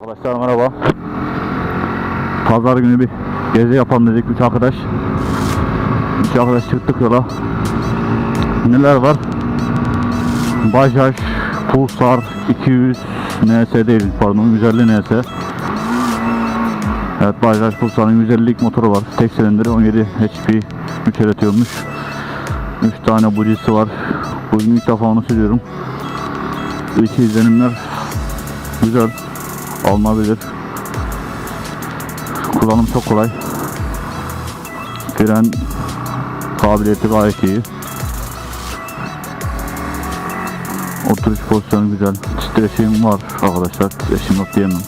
Arkadaşlar merhaba. Pazar günü bir gezi yapalım dedik üç arkadaş. Üç arkadaş çıktık yola. Neler var? Bajaj Pulsar 200 NS değil pardon 150 NS. Evet Bajaj Pulsar'ın 150'lik motoru var. Tek silindir 17 HP güç üretiyormuş. 3 tane bujisi var. Bugün ilk defa onu sürüyorum. İçi izlenimler güzel alınabilir. Kullanım çok kolay. Fren kabiliyeti gayet iyi. Oturuş pozisyonu güzel. Titreşim var arkadaşlar. Titreşim yok diyemem.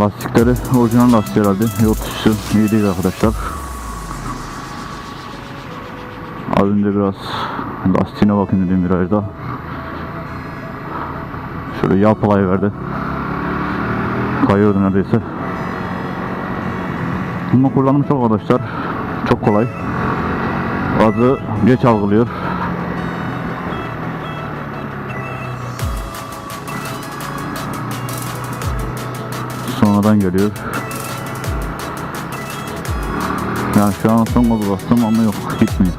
Lastikleri orijinal lastik herhalde. Yol iyi değil arkadaşlar. Az önce biraz lastiğine bakayım dedim virajda. Şöyle yalpalayıverdi. Kayıyordu neredeyse. Ama kullanım çok arkadaşlar. Çok kolay. Gazı geç algılıyor. Sonradan geliyor. Yani şu an son gazı bastım ama yok gitmiyor.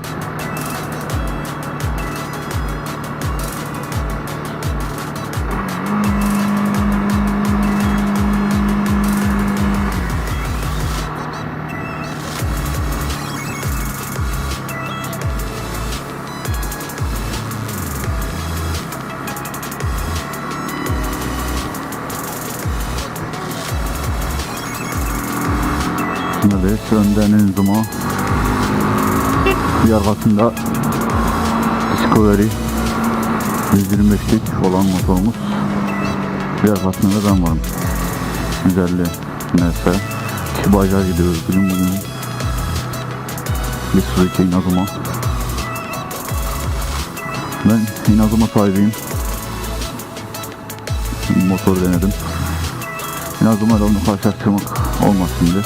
Evet, önden Enzuma. Bir arkasında Discovery 125'lik olan motorumuz. Bir arkasında da ben varım. 150 NS. İki gidiyoruz bugün bugün. Bir Suzuki Inazuma. Ben Inazuma sahibiyim. Motor denedim. Inazuma ile onu karşılaştırmak olmaz şimdi.